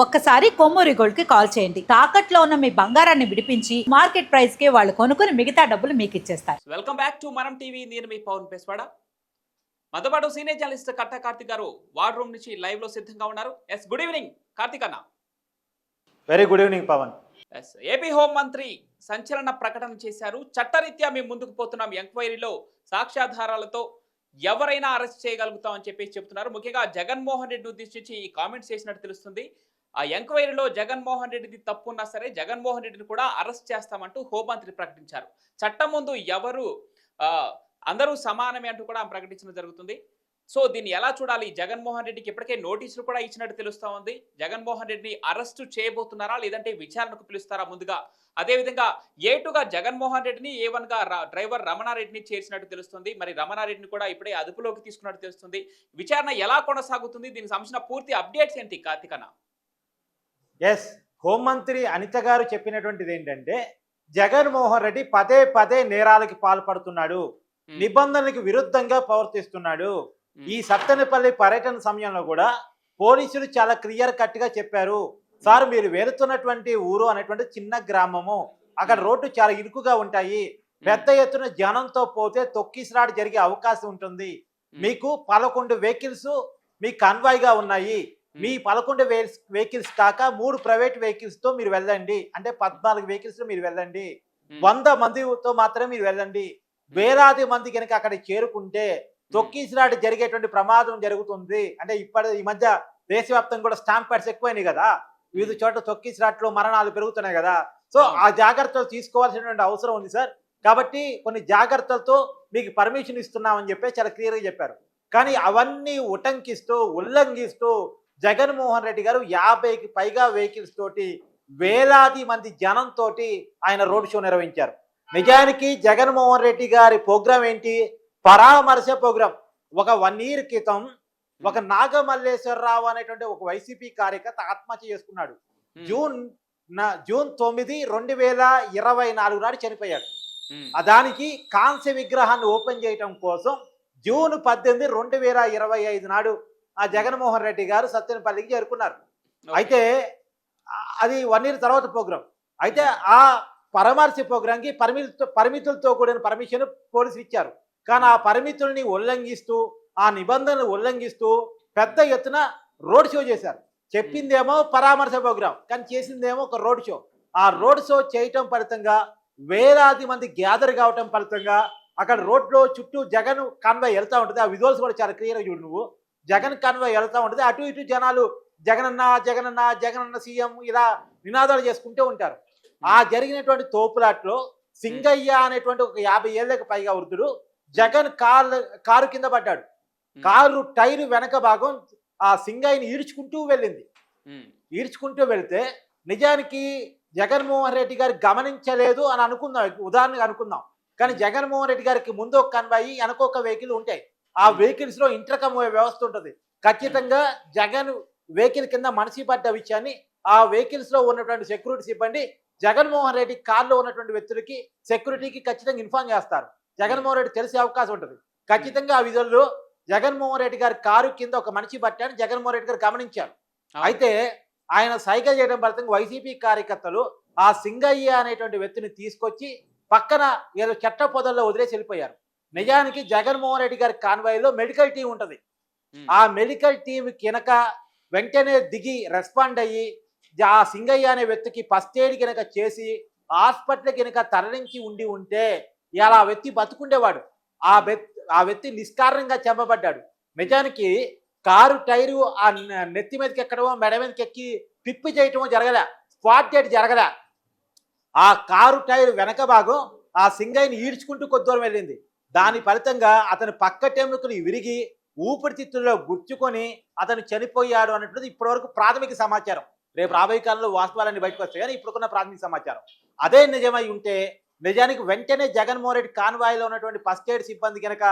ఒక్కసారి కొమ్మూరి గోల్డ్కి కాల్ చేయండి. తాకట్లో ఉన్న మీ బంగారాన్ని విడిపించి మార్కెట్ ప్రైస్కి వాళ్ళు కొనుక్కుని మిగతా డబ్బులు మీకు ఇచ్చేస్తారు. Welcome back to Manam TV. నేను మీ పవన్ పేస్వాడ మనతో పాటు సీనియర్ జర్నలిస్ట్ కట్ట కార్తిక్ గారు వార్డ్ రూమ్ నుంచి లైవ్లో సిద్ధంగా ఉన్నారు. ఎస్ గుడ్ ఈవినింగ్ కార్తిక్ అన్న. Very good evening Pawan. Yes AP home మంత్రి సంచలన ప్రకటన చేశారు. చట్టరీత్యా మేము ముందుకు పోతున్నాం ఎంక్వైరీలో. సాక్ష్యాధారాలతో ఎవరైనా అరెస్ట్ చేయగలుగుతాం అని చెప్పేసి చెప్తున్నారు ముఖ్యంగా జగన్మోహన్ రెడ్డి ఉద్దేశించి ఈ కామెంట్స్ చేసినట్టు తెలుస్తుంది. ఆ ఎంక్వైరీలో జగన్మోహన్ రెడ్డిది తప్పున్నా సరే జగన్మోహన్ రెడ్డిని కూడా అరెస్ట్ చేస్తామంటూ హోంమంత్రి ప్రకటించారు. చట్టం ముందు ఎవరు అందరూ సమానమే అంటూ కూడా ఆమె ప్రకటించడం జరుగుతుంది. సో దీన్ని ఎలా చూడాలి? జగన్మోహన్ రెడ్డికి ఇప్పటికే నోటీసులు కూడా ఇచ్చినట్టు తెలుస్తూ ఉంది. జగన్మోహన్ రెడ్డిని అరెస్టు చేయబోతున్నారా? లేదంటే విచారణకు పిలుస్తారా ముందుగా? అదేవిధంగా ఏటుగా జగన్మోహన్ రెడ్డిని ఏవన్గా డ్రైవర్ రమణారెడ్డిని చేర్చినట్టు తెలుస్తుంది. మరి రమణారెడ్డిని కూడా ఇప్పుడే అదుపులోకి తీసుకున్నట్టు తెలుస్తుంది. విచారణ ఎలా కొనసాగుతుంది? దీనికి సంబంధించిన పూర్తి అప్డేట్స్ ఏంటి కార్తికన్న ఎస్ హోంమంత్రి అనిత గారు చెప్పినటువంటిది ఏంటంటే జగన్మోహన్ రెడ్డి పదే పదే నేరాలకి పాల్పడుతున్నాడు. నిబంధనలకు విరుద్ధంగా ప్రవర్తిస్తున్నాడు. ఈ సత్తెనపల్లి పర్యటన సమయంలో కూడా పోలీసులు చాలా క్లియర్ కట్గా చెప్పారు. సార్ మీరు వెళుతున్నటువంటి ఊరు అనేటువంటి చిన్న గ్రామము. అక్కడ రోడ్డు చాలా ఇరుకుగా ఉంటాయి. పెద్ద ఎత్తున జనంతో పోతే తొక్కిసలాట జరిగే అవకాశం ఉంటుంది. మీకు పదకొండు వెహికల్స్ మీ కన్వాయ్గా ఉన్నాయి. మీ పదకొండు వెహికల్స్ కాక మూడు ప్రైవేట్ వెహికల్స్తో మీరు వెళ్ళండి. అంటే పద్నాలుగు వెహికల్స్లో మీరు వెళ్ళండి. వంద మందితో మాత్రమే మీరు వెళ్ళండి. వేలాది మంది కనుక అక్కడ చేరుకుంటే తొక్కిసలాట జరిగేటువంటి ప్రమాదం జరుగుతుంది. అంటే ఇప్పటి ఈ మధ్య దేశవ్యాప్తంగా కూడా స్టాంప్ ప్యాడ్స్ ఎక్కువైనాయి కదా. వివిధ చోట్ల తొక్కిసలాట్లు మరణాలు పెరుగుతున్నాయి కదా. సో ఆ జాగ్రత్తలు తీసుకోవాల్సినటువంటి అవసరం ఉంది సార్. కాబట్టి కొన్ని జాగ్రత్తలతో మీకు పర్మిషన్ ఇస్తున్నామని చెప్పి చాలా క్లియర్గా చెప్పారు. కానీ అవన్నీ ఉటంకిస్తూ ఉల్లంఘిస్తూ జగన్మోహన్ రెడ్డి గారు యాభైకి పైగా వెహికల్స్ తోటి వేలాది మంది జనంతో ఆయన రోడ్ షో నిర్వహించారు. నిజానికి జగన్మోహన్ రెడ్డి గారి ప్రోగ్రాం ఏంటి? పరామర్శ ప్రోగ్రాం. ఒక వన్ ఇయర్ క్రితం ఒక నాగమల్లేశ్వరరావు అనేటువంటి ఒక వైసీపీ కార్యకర్త ఆత్మహత్య చేసుకున్నాడు. జూన్ జూన్ తొమ్మిది రెండు వేల ఇరవై నాలుగు నాడు చనిపోయాడు. దానికి కాంస్య విగ్రహాన్ని ఓపెన్ చేయటం కోసం జూన్ పద్దెనిమిది రెండు వేల ఇరవై ఐదు నాడు ఆ జగన్మోహన్ రెడ్డి గారు సత్యనపల్లికి చేరుకున్నారు. అయితే అది వన్ ఇయర్ తర్వాత ప్రోగ్రాం. అయితే ఆ పరామర్శ ప్రోగ్రాంకి పరిమితులతో పరిమితులతో కూడిన పర్మిషన్ పోలీసులు ఇచ్చారు. కానీ ఆ పరిమితుల్ని ఉల్లంఘిస్తూ ఆ నిబంధనలు ఉల్లంఘిస్తూ పెద్ద ఎత్తున రోడ్ షో చేశారు. చెప్పిందేమో పరామర్శ ప్రోగ్రాం కానీ చేసిందేమో ఒక రోడ్ షో. ఆ రోడ్ షో చేయటం ఫలితంగా వేలాది మంది గ్యాదర్ కావటం ఫలితంగా అక్కడ రోడ్లో చుట్టూ జగన్ కాన్వాయ్ వెళ్తా ఉంటుంది. ఆ విజువల్స్ కూడా చాలా క్లియర్గా చూడు నువ్వు. జగన్ కాన్వాయ్ వెళ్తా ఉంటుంది. అటు ఇటు జనాలు జగనన్న జగనన్న జగనన్న సీఎం ఇలా నినాదాలు చేసుకుంటూ ఉంటారు. ఆ జరిగినటువంటి తోపులాట్లో సింగయ్య అనేటువంటి ఒక యాభై ఏళ్ళకి పైగా వృద్ధుడు జగన్ కారు కారు కింద పడ్డాడు. కారు టైరు వెనక భాగం ఆ సింగయ్యని ఈడ్చుకుంటూ వెళ్ళింది. ఈడ్చుకుంటూ వెళ్తే నిజానికి జగన్మోహన్ రెడ్డి గారు గమనించలేదు అని అనుకుందాం. ఉదాహరణగా అనుకుందాం. కానీ జగన్మోహన్ రెడ్డి గారికి ముందు ఒక కన్వాయి వెనక ఒక వెహికల్ ఉంటాయి. ఆ వెహికల్స్లో ఇంటర్కమ్ వ్యవస్థ ఉంటుంది. ఖచ్చితంగా జగన్ వెహికల్ కింద మనిషి పడ్డ విషయాన్ని ఆ వెహికల్స్లో ఉన్నటువంటి సెక్యూరిటీ సిబ్బంది జగన్మోహన్ రెడ్డి కార్లో ఉన్నటువంటి వ్యక్తులకి సెక్యూరిటీకి ఖచ్చితంగా ఇన్ఫార్మ్ చేస్తారు. జగన్మోహన్ రెడ్డి తెలిసే అవకాశం ఉంటుంది. ఖచ్చితంగా ఆ విధుల్లో జగన్మోహన్ రెడ్డి గారి కారు కింద ఒక మనిషి పట్టాన్ని జగన్మోహన్ రెడ్డి గారు గమనించారు. అయితే ఆయన సైకిల్ చేయడం ఫలితంగా వైసీపీ కార్యకర్తలు ఆ సింగయ్య అనేటువంటి వ్యక్తిని తీసుకొచ్చి పక్కన ఏదో చెట్ట పొదల్లో వదిలేసి వెళ్ళిపోయారు. నిజానికి జగన్మోహన్ రెడ్డి గారి కాన్వాయ్లో మెడికల్ టీం ఉంటుంది. ఆ మెడికల్ టీం కినక వెంటనే దిగి రెస్పాండ్ అయ్యి ఆ సింగయ్య అనే వ్యక్తికి ఫస్ట్ ఎయిడ్ కినక చేసి హాస్పిటల్ కినక తరలించి ఉండి ఉంటే ఇలా ఆ వ్యక్తి బతుకుండేవాడు. ఆ వ్యక్తి ఆ వ్యక్తి నిష్కారణంగా చంపబడ్డాడు. నిజానికి కారు టైరు ఆ నెత్తి మీదకి ఎక్కడమో మెడ మీదకి ఎక్కి పిప్పి చేయటమో జరగలే స్పాట్ డెడ్ జరగలే. ఆ కారు టైర్ వెనక భాగం ఆ సింగయ్యని ఈడ్చుకుంటూ కొద్ది దూరం వెళ్ళింది. దాని ఫలితంగా అతని పక్క టెముకలు విరిగి ఊపిరితిత్తుల్లో గుర్తుకొని అతను చనిపోయాడు అన్నట్టు ఇప్పటివరకు ప్రాథమిక సమాచారం. రేపు రాబోయే కాలంలో వాస్తవాలన్నీ బయటకు వస్తాయి కానీ ఇప్పుడుకున్న ప్రాథమిక సమాచారం. అదే నిజమై ఉంటే నిజానికి వెంటనే జగన్మోహన్ రెడ్డి కాన్వాయ్లో ఉన్నటువంటి ఫస్ట్ ఎయిడ్ సిబ్బంది కనుక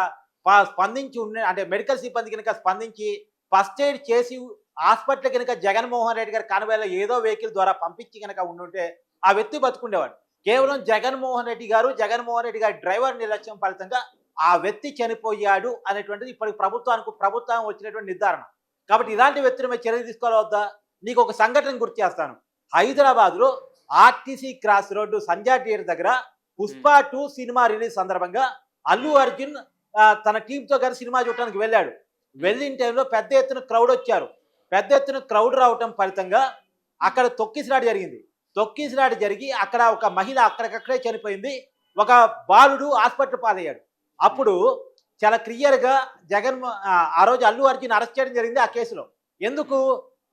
స్పందించి ఉండే అంటే మెడికల్ సిబ్బంది కనుక స్పందించి ఫస్ట్ ఎయిడ్ చేసి హాస్పిటల్ కనుక జగన్మోహన్ రెడ్డి గారి కాన్వాయ్లో ఏదో వెహికల్ ద్వారా పంపించి కనుక ఉండుంటే ఆ వ్యక్తి బతుకుండేవాడు. కేవలం జగన్మోహన్ రెడ్డి గారు జగన్మోహన్ రెడ్డి గారి డ్రైవర్ నిర్లక్ష్యం ఫలితంగా ఆ వ్యక్తి చనిపోయాడు అనేటువంటిది ఇప్పటికి ప్రభుత్వానికి ప్రభుత్వం వచ్చినటువంటి నిర్ధారణ. కాబట్టి ఇలాంటి వ్యక్తుల మీద చర్య తీసుకోవాలి నీకు ఒక సంఘటన గుర్తు చేస్తాను. హైదరాబాద్లో ఆర్టీసీ క్రాస్ రోడ్డు సంజా థియేటర్ దగ్గర పుష్ప టూ సినిమా రిలీజ్ సందర్భంగా అల్లు అర్జున్ తన టీంతో కలిసి సినిమా చూడటానికి వెళ్ళాడు. వెళ్ళిన టైంలో పెద్ద ఎత్తున క్రౌడ్ వచ్చారు. పెద్ద ఎత్తున క్రౌడ్ రావటం ఫలితంగా అక్కడ తొక్కిసలాట జరిగింది. తొక్కిసినాడు జరిగి అక్కడ ఒక మహిళ అక్కడికక్కడే చనిపోయింది. ఒక బాలుడు హాస్పిటల్ పాలయ్యాడు. అప్పుడు చాలా క్లియర్గా జగన్ ఆ, ఆ రోజు అల్లు అర్జున్ అరెస్ట్ చేయడం జరిగింది ఆ కేసులో. ఎందుకు?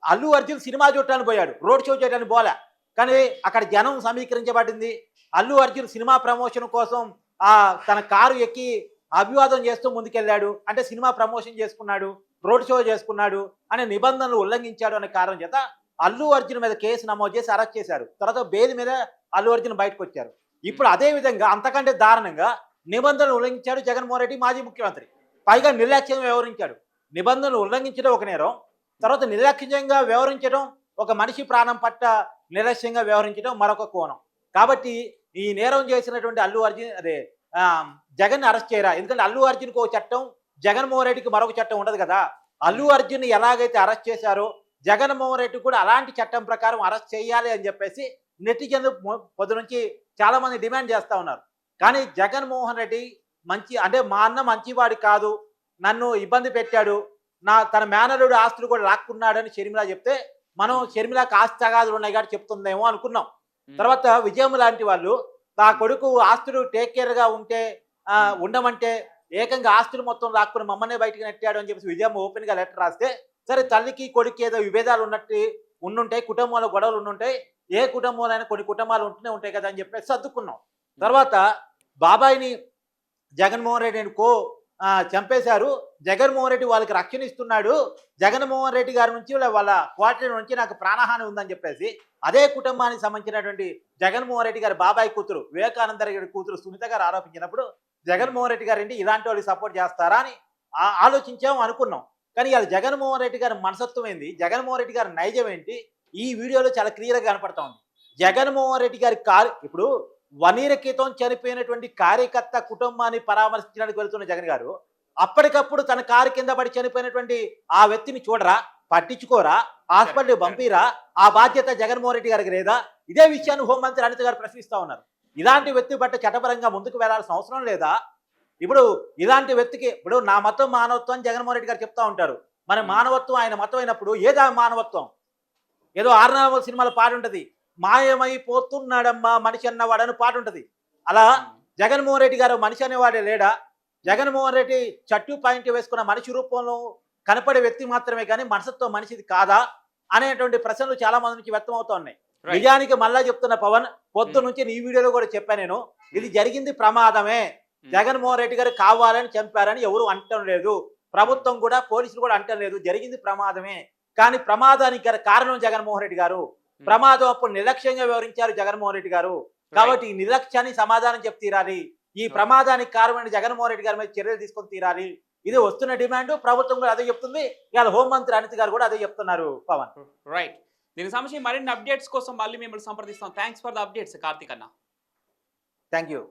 అల్లు అర్జున్ సినిమా చూడటానికి పోయాడు. రోడ్ షో చేయడానికి పోలే. కానీ అక్కడ జనం సమీకరించబడింది. అల్లు అర్జున్ సినిమా ప్రమోషన్ కోసం ఆ తన కారు ఎక్కి అభివాదం చేస్తూ ముందుకెళ్ళాడు. అంటే సినిమా ప్రమోషన్ చేసుకున్నాడు రోడ్ షో చేసుకున్నాడు అనే నిబంధనలు ఉల్లంఘించాడు అనే కారణం చేత అల్లు అర్జున్ మీద కేసు నమోదు చేసి అరెస్ట్ చేశారు. తర్వాత బెయిల్ మీద అల్లు అర్జున్ బయటకు వచ్చారు ఇప్పుడు అదే విధంగా అంతకంటే దారుణంగా నిబంధనలు ఉల్లంఘించాడు జగన్మోహన్ రెడ్డి మాజీ ముఖ్యమంత్రి. పైగా నిర్లక్ష్యంగా వ్యవహరించాడు. నిబంధనలు ఉల్లంఘించడం ఒక నేరం. తర్వాత నిర్లక్ష్యంగా వ్యవహరించడం ఒక మనిషి ప్రాణం పట్ల నిర్లక్ష్యంగా వ్యవహరించడం మరొక కోణం. కాబట్టి ఈ నేరం చేసినటువంటి అల్లు అర్జున్ అదే జగన్ అరెస్ట్ చేయరా? ఎందుకంటే అల్లు అర్జున్కి ఒక చట్టం జగన్మోహన్ రెడ్డికి మరొక చట్టం ఉండదు కదా. అల్లు అర్జున్ ఎలాగైతే అరెస్ట్ చేశారో జగన్మోహన్ రెడ్డి కూడా అలాంటి చట్టం ప్రకారం అరెస్ట్ చేయాలి అని చెప్పేసి నెటిజన్లు పొద్దు నుంచి చాలా మంది డిమాండ్ చేస్తా ఉన్నారు. కానీ జగన్మోహన్ రెడ్డి మంచి అంటే మా అన్న మంచివాడు కాదు నన్ను ఇబ్బంది పెట్టాడు నా తన మేనరుడు ఆస్తులు కూడా లాక్కున్నాడని షర్మిల చెప్తే మనం షర్మిలకు ఆస్తి తగాదులు ఉన్నాయి కాబట్టి చెప్తుందేమో అనుకున్నాం. తర్వాత విజయం లాంటి వాళ్ళు నా కొడుకు ఆస్తులు టేక్ కేర్గా ఉంటే ఉండమంటే ఏకంగా ఆస్తులు మొత్తం లాక్కుని మమ్మల్నే బయటికి నెట్టాడు అని చెప్పేసి విజయం ఓపెన్గా లెటర్ రాస్తే సరే తల్లికి కొడుకు ఏదో విభేదాలు ఉన్నట్టు ఉండుంటాయి కుటుంబంలో గొడవలు ఉండుంటాయి ఏ కుటుంబంలో కొన్ని కుటుంబాలు ఉంటూనే ఉంటాయి కదా అని చెప్పేసి సర్దుకున్నాం. తర్వాత బాబాయిని జగన్మోహన్ రెడ్డి అని కో చంపేశారు. జగన్మోహన్ రెడ్డి వాళ్ళకి రక్షణ ఇస్తున్నాడు. జగన్మోహన్ రెడ్డి గారి నుంచి వాళ్ళ- వాళ్ళ క్వార్టర్ నుంచి నాకు ప్రాణహాని ఉందని చెప్పేసి అదే కుటుంబానికి సంబంధించినటువంటి జగన్మోహన్ రెడ్డి గారి బాబాయ్ కూతురు వివేకానంద రెడ్డి కూతురు సునీత గారు ఆరోపించినప్పుడు జగన్మోహన్ రెడ్డి గారు ఏంటి ఇలాంటి వాళ్ళకి సపోర్ట్ చేస్తారా అని ఆ- ఆలోచించాము అనుకున్నాం. కానీ ఇవాళ జగన్మోహన్ రెడ్డి గారి మనసత్వం ఏంది? జగన్మోహన్ రెడ్డి గారి నైజం ఏంటి? ఈ వీడియోలో చాలా క్లియర్గా కనపడతా ఉంది. జగన్మోహన్ రెడ్డి గారి కారు ఇప్పుడు వన్ ఇయర్ క్రితం చనిపోయినటువంటి కార్యకర్త కుటుంబాన్ని పరామర్శించడానికి వెళ్తున్న జగన్ గారు అప్పటికప్పుడు తన కారు కింద పడి చనిపోయినటువంటి ఆ వ్యక్తిని చూడరా? పట్టించుకోరా? హాస్పిటల్ పంపిరా? ఆ బాధ్యత జగన్మోహన్ రెడ్డి గారికి లేదా? ఇదే విషయాన్ని హోంమంత్రి అనిత గారు ప్రశ్నిస్తా ఉన్నారు. ఇలాంటి వ్యక్తి పట్ల చట్టపరంగా ముందుకు వెళ్ళాల్సిన అవసరం లేదా? ఇప్పుడు ఇలాంటి వ్యక్తికి ఇప్పుడు నా మతం మానవత్వం అని జగన్మోహన్ రెడ్డి గారు చెప్తా ఉంటారు. మన మానవత్వం ఆయన మతం అయినప్పుడు ఏదా మానవత్వం? ఏదో ఆరునామల సినిమాలో పాట ఉంటది. మాయమైపోతున్నాడమ్మా మనిషి అన్నవాడని పాట ఉంటది. అలా జగన్మోహన్ రెడ్డి గారు మనిషి అనేవాడే లేడా? జగన్మోహన్ రెడ్డి చట్టు పాయింట్ వేసుకున్న మనిషి రూపంలో కనపడే వ్యక్తి మాత్రమే కానీ మనసత్వం మనిషిది కాదా? అనేటువంటి ప్రశ్నలు చాలా మంది నుంచి వ్యక్తం ఉన్నాయి. నిజానికి మళ్ళా చెప్తున్న పవన్ పొద్దు నుంచి నీ వీడియోలో కూడా చెప్పాను నేను. ఇది జరిగింది ప్రమాదమే. జగన్మోహన్ రెడ్డి గారు కావాలని చంపారని ఎవరు అంటం లేదు. ప్రభుత్వం కూడా పోలీసులు కూడా అంటం లేదు. జరిగింది ప్రమాదమే. కానీ ప్రమాదానికి గల కారణం జగన్మోహన్ రెడ్డి గారు. ప్రమాదం అప్పుడు నిర్లక్ష్యంగా వివరించారు జగన్మోహన్ రెడ్డి గారు. కాబట్టి ఈ నిర్లక్ష్యాన్ని సమాధానం చెప్పి తీరాలి. ఈ ప్రమాదానికి కారణమైన జగన్మోహన్ రెడ్డి గారి మీద చర్యలు తీసుకొని తీరాలి. ఇది వస్తున్న డిమాండ్. ప్రభుత్వం కూడా అదే చెప్తుంది. ఇవాళ హోంమంత్రి అనిత్ గారు కూడా అదే చెప్తున్నారు పవన్. రైట్ దీనికి సంబంధించి మరిన్ని అప్డేట్స్ కోసం మళ్ళీ మిమ్మల్ని సంప్రదిస్తాం. Thanks for the updates Karthik అన్న. Thank you